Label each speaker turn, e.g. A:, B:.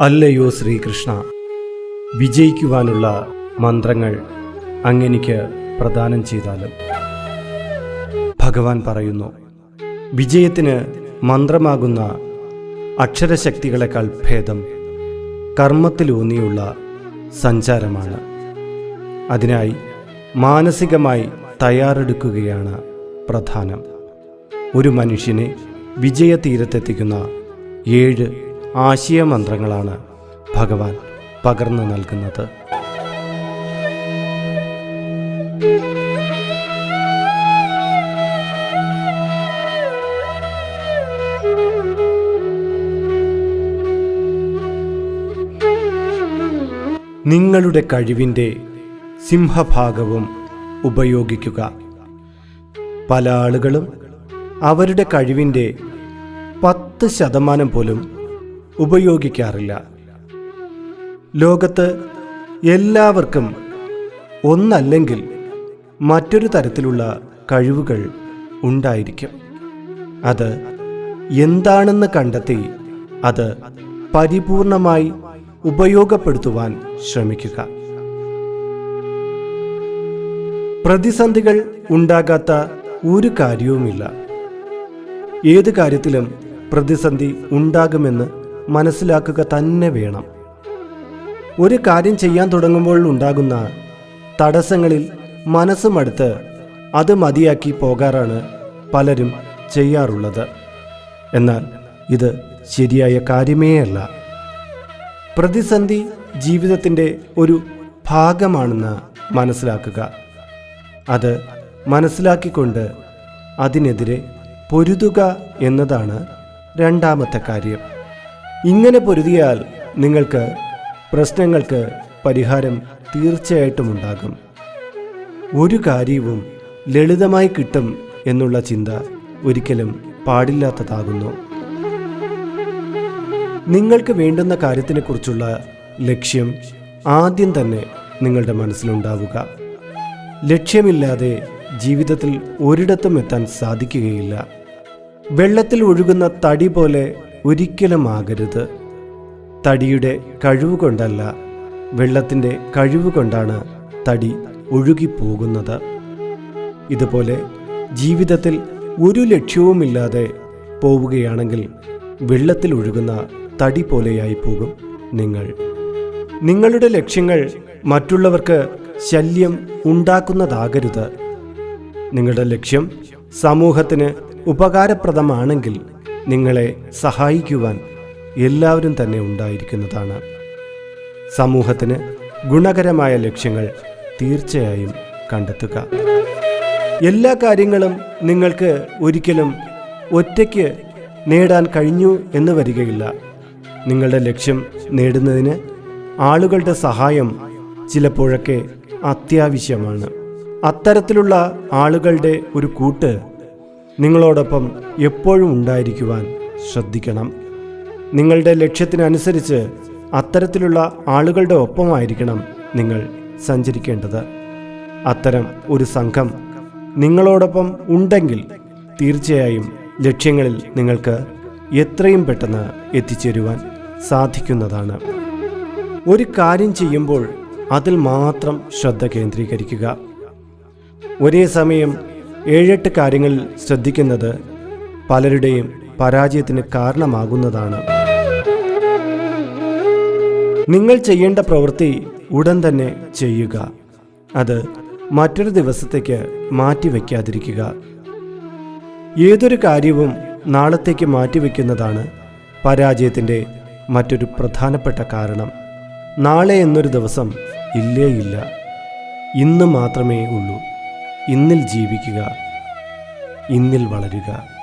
A: അല്ലയോ ശ്രീകൃഷ്ണ വിജയിക്കുവാനുള്ള മന്ത്രങ്ങൾ അങ്ങനിക്ക് പ്രദാനം ചെയ്താലും. ഭഗവാൻ പറയുന്നു വിജയത്തിന് മന്ത്രമാകുന്ന അക്ഷരശക്തികളെക്കാൾ ഭേദം കർമ്മത്തിലൂന്നിയുള്ള സഞ്ചാരമാണ്. അതിനായി മാനസികമായി തയ്യാറെടുക്കുകയാണ് പ്രധാനം. ഒരു മനുഷ്യനെ വിജയതീരത്തെത്തിക്കുന്ന ഏഴ് ആശയമന്ത്രങ്ങളാണ് ഭഗവാൻ പകർന്നു നൽകുന്നത്. നിങ്ങളുടെ കഴിവിന്റെ സിംഹഭാഗവും ഉപയോഗിക്കുക. പല ആളുകളും അവരുടെ കഴിവിന്റെ പത്ത് ശതമാനം പോലും ഉപയോഗിക്കാറില്ല. ലോകത്ത് എല്ലാവർക്കും ഒന്നല്ലെങ്കിൽ മറ്റൊരു തരത്തിലുള്ള കഴിവുകൾ ഉണ്ടായിരിക്കും. അത് എന്താണെന്ന് കണ്ടെത്തി അത് പരിപൂർണമായി ഉപയോഗപ്പെടുത്തുവാൻ ശ്രമിക്കുക. പ്രതിസന്ധികൾ ഉണ്ടാകാത്ത ഒരു കാര്യവുമില്ല. ഏത് കാര്യത്തിലും പ്രതിസന്ധി ഉണ്ടാകുമെന്ന് മനസ്സിലാക്കുക തന്നെ വേണം. ഒരു കാര്യം ചെയ്യാൻ തുടങ്ങുമ്പോൾ ഉണ്ടാകുന്ന തടസ്സങ്ങളിൽ മനസ്സുമടുത്ത് അത് മതിയാക്കി പോകാറാണ് പലരും ചെയ്യാറുള്ളത്. എന്നാൽ ഇത് ശരിയായ കാര്യമേ അല്ല പ്രതിസന്ധി ജീവിതത്തിന്റെ ഒരു ഭാഗമാണെന്ന് മനസ്സിലാക്കുക. അത് മനസ്സിലാക്കിക്കൊണ്ട് അതിനെതിരെ പൊരുതുക എന്നതാണ് രണ്ടാമത്തെ കാര്യം. ഇങ്ങനെ പൊരുതിയാൽ നിങ്ങൾക്ക് പ്രശ്നങ്ങൾക്ക് പരിഹാരം തീർച്ചയായിട്ടും ഉണ്ടാകും. ഒരു കാര്യവും ലളിതമായി കിട്ടും എന്നുള്ള ചിന്ത ഒരിക്കലും പാടില്ലാത്തതാകുന്നു. നിങ്ങൾക്ക് വേണ്ടുന്ന കാര്യത്തിനെക്കുറിച്ചുള്ള ലക്ഷ്യം ആദ്യം തന്നെ നിങ്ങളുടെ മനസ്സിലുണ്ടാവുക. ലക്ഷ്യമില്ലാതെ ജീവിതത്തിൽ ഒരിടത്തും എത്താൻ സാധിക്കുകയില്ല. വെള്ളത്തിൽ ഒഴുകുന്ന തടി പോലെ ഒരിക്കലും ആകരുത് തടിയുടെ കഴിവ് കൊണ്ടല്ല വെള്ളത്തിന്റെ കഴിവ് കൊണ്ടാണ് തടി ഒഴുകിപ്പോകുന്നത്. ഇതുപോലെ ജീവിതത്തിൽ ഒരു ലക്ഷ്യവുമില്ലാതെ പോവുകയാണെങ്കിൽ വെള്ളത്തിൽ ഒഴുകുന്ന തടി പോലെയായി പോകും നിങ്ങൾ. നിങ്ങളുടെ ലക്ഷ്യങ്ങൾ മറ്റുള്ളവർക്ക് ശല്യം ഉണ്ടാക്കുന്നതാകരുത്. നിങ്ങളുടെ ലക്ഷ്യം സമൂഹത്തിന് ഉപകാരപ്രദമാണെങ്കിൽ നിങ്ങളെ സഹായിക്കുവാൻ എല്ലാവരും തന്നെ ഉണ്ടായിരിക്കുന്നതാണ്. സമൂഹത്തിന് ഗുണകരമായ ലക്ഷ്യങ്ങൾ തീർച്ചയായും കണ്ടെത്തുക. എല്ലാ കാര്യങ്ങളും നിങ്ങൾക്ക് ഒരിക്കലും ഒറ്റയ്ക്ക് നേടാൻ കഴിഞ്ഞു എന്ന് വരികയില്ല. നിങ്ങളുടെ ലക്ഷ്യം നേടുന്നതിന് ആളുകളുടെ സഹായം ചിലപ്പോഴൊക്കെ അത്യാവശ്യമാണ്. അത്തരത്തിലുള്ള ആളുകളുടെ ഒരു കൂട്ട് നിങ്ങളോടൊപ്പം എപ്പോഴും ഉണ്ടായിരിക്കുവാൻ ശ്രദ്ധിക്കണം. നിങ്ങളുടെ ലക്ഷ്യത്തിനനുസരിച്ച് അത്തരത്തിലുള്ള ആളുകളുടെ ഒപ്പമായിരിക്കണം നിങ്ങൾ സഞ്ചരിക്കേണ്ടത്. അത്തരം ഒരു സംഘം നിങ്ങളോടൊപ്പം ഉണ്ടെങ്കിൽ തീർച്ചയായും ലക്ഷ്യങ്ങളിൽ നിങ്ങൾക്ക് എത്രയും പെട്ടെന്ന് എത്തിച്ചേരുവാൻ സാധിക്കുന്നതാണ്. ഒരു കാര്യം ചെയ്യുമ്പോൾ അതിൽ മാത്രം ശ്രദ്ധ കേന്ദ്രീകരിക്കുക. ഒരേ സമയം ഏഴെട്ട് കാര്യങ്ങൾ ശ്രദ്ധിക്കുന്നത് പലരുടെയും പരാജയത്തിന് കാരണമാകുന്നതാണ്. നിങ്ങൾ ചെയ്യേണ്ട പ്രവൃത്തി ഉടൻ തന്നെ ചെയ്യുക. അത് മറ്റൊരു ദിവസത്തേക്ക് മാറ്റിവെക്കാതിരിക്കുക ഏതൊരു കാര്യവും നാളത്തേക്ക് മാറ്റിവെക്കുന്നതാണ് പരാജയത്തിന്റെ മറ്റൊരു പ്രധാനപ്പെട്ട കാരണം. നാളെ എന്നൊരു ദിവസം ഇല്ലേ ഇല്ല ഇന്ന് മാത്രമേ ഉള്ളൂ. ഇന്നിൽ ജീവിക്കുക ഇന്നിൽ വളരുക.